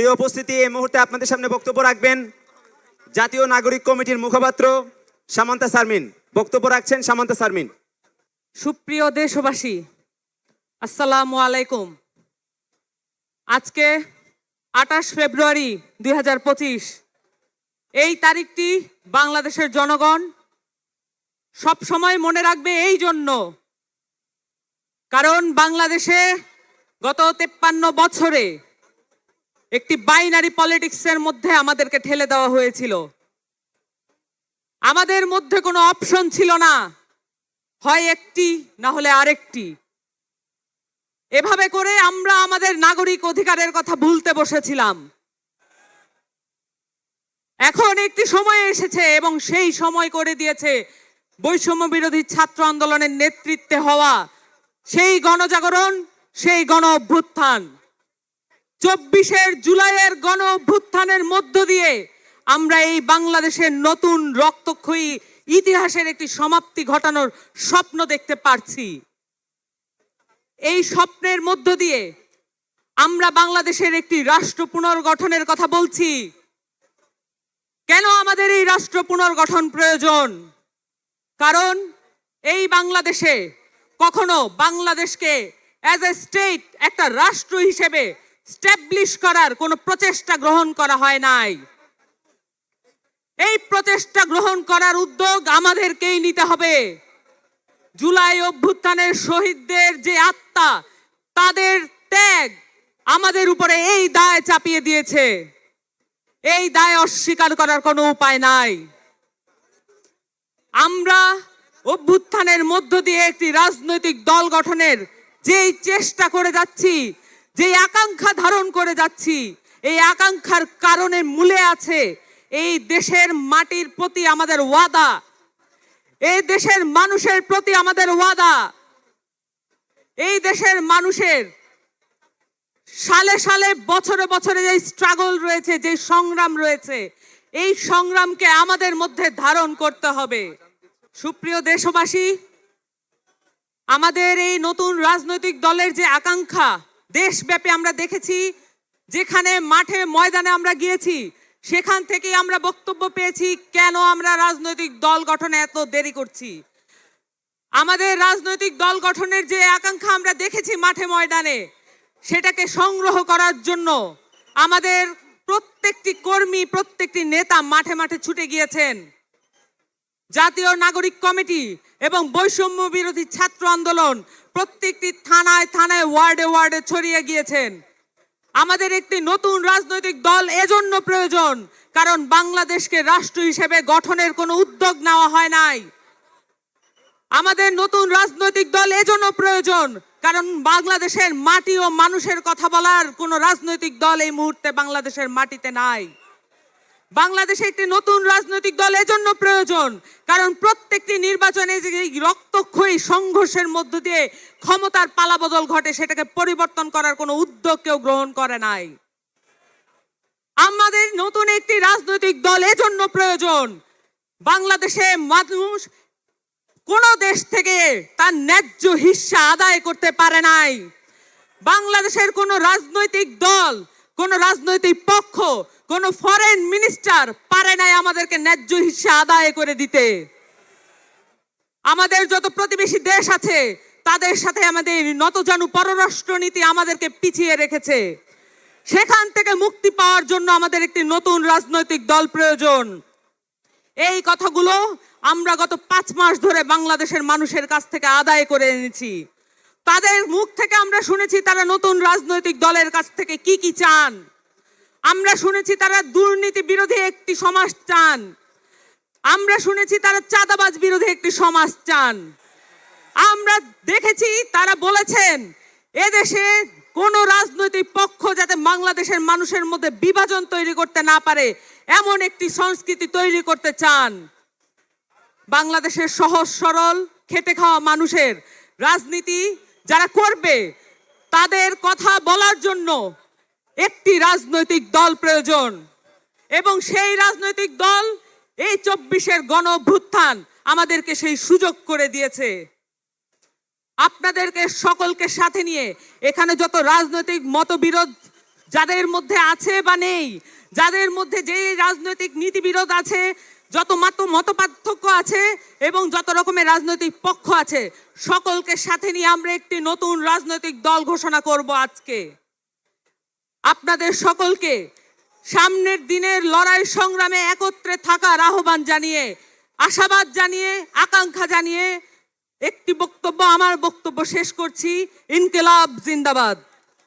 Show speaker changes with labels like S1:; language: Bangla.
S1: প্রিয় উপস্থিতি, এই মুহূর্তে আপনাদের সামনে বক্তব্য রাখবেন জাতীয় নাগরিক কমিটির মুখপাত্র সামান্তা সারমিন। বক্তব্য রাখছেন সামান্তা সারমিন।
S2: সুপ্রিয় দেশবাসী, আসসালামু আলাইকুম। আজকে আঠাশ ফেব্রুয়ারি দুই হাজার পঁচিশ, এই তারিখটি বাংলাদেশের জনগণ সব সময় মনে রাখবে এই জন্য। কারণ বাংলাদেশে গত তেপ্পান্ন বছরে একটি বাইনারি পলিটিক্সের মধ্যে আমাদেরকে ঠেলে দেওয়া হয়েছিল। আমাদের মধ্যে কোনো অপশন ছিল না। হয় একটি, না হলে আরেকটি। এভাবে করে আমরা আমাদের নাগরিক অধিকারের কথা ভুলতে বসেছিলাম। এখন একটি সময় এসেছে এবং সেই সময় করে দিয়েছে বৈষম্য বিরোধী ছাত্র আন্দোলনের নেতৃত্বে হওয়া সেই গণজাগরণ, সেই গণ অভ্যুত্থান চব্বিশের জুলাইয়ের গণ অভ্যুত্থানের মধ্য দিয়ে আমরা এই বাংলাদেশের নতুন রক্তক্ষয়ী ইতিহাসের একটি সমাপ্তি ঘটানোর স্বপ্ন দেখতে পারছি। এই স্বপ্নের মধ্য দিয়ে আমরা বাংলাদেশের একটি রাষ্ট্র পুনর্গঠনের কথা বলছি। কেন আমাদের এই রাষ্ট্র পুনর্গঠন প্রয়োজন? কারণ এই বাংলাদেশে কখনো বাংলাদেশকে অ্যাজ এ স্টেট একটা রাষ্ট্র হিসেবে স্ট্যাবলিশ করার কোনো প্রচেষ্টা গ্রহণ করা হয় নাই। এই প্রচেষ্টা গ্রহণ করার উদ্যোগ আমাদেরকেই নিতে হবে। জুলাই অভ্যুত্থানের শহীদদের যে আত্মা, তাদের ত্যাগ আমাদের উপরে এই দায় চাপিয়ে দিয়েছে। এই দায় অস্বীকার করার কোনো উপায় নাই। আমরা অভ্যুত্থানের মধ্য দিয়ে একটি রাজনৈতিক দল গঠনের যেই চেষ্টা করে যাচ্ছি যেই আকাঙ্ক্ষা ধারণ করে যাচ্ছি, এই আকাঙ্ক্ষার কারণে মূলে আছে এই দেশের মাটির প্রতি আমাদের ওয়াদা। এই দেশের মানুষের প্রতি আমাদের ওয়াদা। এই দেশের মানুষের সালে সালে, বছরে বছরে যে স্ট্রাগল রয়েছে, যে সংগ্রাম রয়েছে, এই সংগ্রামকে আমাদের মধ্যে ধারণ করতে হবে। সুপ্রিয় দেশবাসী, আমাদের এই নতুন রাজনৈতিক দলের যে আকাঙ্ক্ষা দেশব্যাপী আমরা দেখেছি, যেখানে মাঠে ময়দানে আমরা গিয়েছি, সেখান থেকে আমরা বক্তব্য পেয়েছি, কেন আমরা রাজনৈতিক দল গঠনে এত দেরি করছি? আমাদের রাজনৈতিক দল গঠনের যে আকাঙ্ক্ষা আমরা দেখেছি মাঠে ময়দানে, সেটাকে সংগ্রহ করার জন্য আমাদের প্রত্যেকটি কর্মী, প্রত্যেকটি নেতা মাঠে মাঠে ছুটে গিয়েছেন। জাতীয় নাগরিক কমিটি এবং বৈষম্য বিরোধী ছাত্র আন্দোলন প্রত্যেকটি থানায় থানায়, ওয়ার্ডে ওয়ার্ডে ছড়িয়ে গিয়েছেন। আমাদের একটি নতুন রাজনৈতিক দল এজন্য প্রয়োজন, কারণ বাংলাদেশকে রাষ্ট্র হিসেবে গঠনের কোনো উদ্যোগ নেওয়া হয় নাই। আমাদের নতুন রাজনৈতিক দল এজন্য প্রয়োজন, কারণ বাংলাদেশের মাটি ও মানুষের কথা বলার কোনো রাজনৈতিক দল এই মুহূর্তে বাংলাদেশের মাটিতে নাই। বাংলাদেশে একটি নতুন রাজনৈতিক দল এজন্য প্রয়োজন। কারণ প্রত্যেকটি নির্বাচনে যে রক্তক্ষয়ী সংঘর্ষের মধ্য দিয়ে ক্ষমতার পালাবদল ঘটে, সেটাকে পরিবর্তন করার কোনো উদ্যোগ কেউ গ্রহণ করে নাই। আমাদের নতুন একটি রাজনৈতিক দল এজন্য প্রয়োজন। বাংলাদেশে মানুষ কোন দেশ থেকে তার ন্যায্য হিস্সা আদায় করতে পারে নাই। বাংলাদেশের কোন রাজনৈতিক দল কোন রাজনৈতিক পক্ষ, কোন ফরেন মিনিস্টার পারে নাই আমাদেরকে ন্যায্য হিস্সা আদায় করে দিতে। আমাদের যত প্রতিবেশী দেশ আছে, তাদের সাথে আমাদের নতজানু পররাষ্ট্র নীতি আমাদেরকে পিছিয়ে রেখেছে। সেখান থেকে মুক্তি পাওয়ার জন্য আমাদের একটি নতুন রাজনৈতিক দল প্রয়োজন। এই কথাগুলো আমরা গত পাঁচ মাস ধরে বাংলাদেশের মানুষের কাছ থেকে আদায় করে এনেছি। তাদের মুখ থেকে আমরা শুনেছি তারা নতুন রাজনৈতিক দলের কাছ থেকে কি কি চান। আমরা শুনেছি তারা দুর্নীতি বিরোধী একটি সমাজ চান। আমরা শুনেছি তারা চাঁদাবাজ বিরোধী একটি সমাজ চান। আমরা দেখেছি তারা বলেছেন, এদেশে কোন রাজনৈতিক পক্ষ যাতে বাংলাদেশের মানুষের মধ্যে বিভাজন তৈরি করতে না পারে, এমন একটি সংস্কৃতি তৈরি করতে চান। বাংলাদেশের সহজ সরল, খেটে খাওয়া মানুষের রাজনীতি যারা করবে তাদের কথা বলার জন্য একটি রাজনৈতিক দল প্রয়োজন। এবং সেই রাজনৈতিক দল এই চব্বিশের গণ অভ্যুত্থান আমাদেরকে সেই সুযোগ করে দিয়েছে। আপনাদেরকে সকলকে সাথে নিয়ে এখানে যত রাজনৈতিক মতবিরোধ যাদের মধ্যে আছে বা নেই, যাদের মধ্যে যে রাজনৈতিক নীতিবিরোধ আছে যত মত মতপার্থক্য আছে এবং যত রকমের রাজনৈতিক পক্ষ আছে, সকলকে সাথে নিয়ে আমরা একটি নতুন রাজনৈতিক দল ঘোষণা করব আজকে। আপনাদের সকলকে সামনের দিনের লড়াই সংগ্রামে একত্রে থাকার আহ্বান জানিয়ে, আশাবাদ জানিয়ে, আকাঙ্ক্ষা জানিয়ে একটি বক্তব্য, আমার বক্তব্য শেষ করছি। ইনকিলাব জিন্দাবাদ।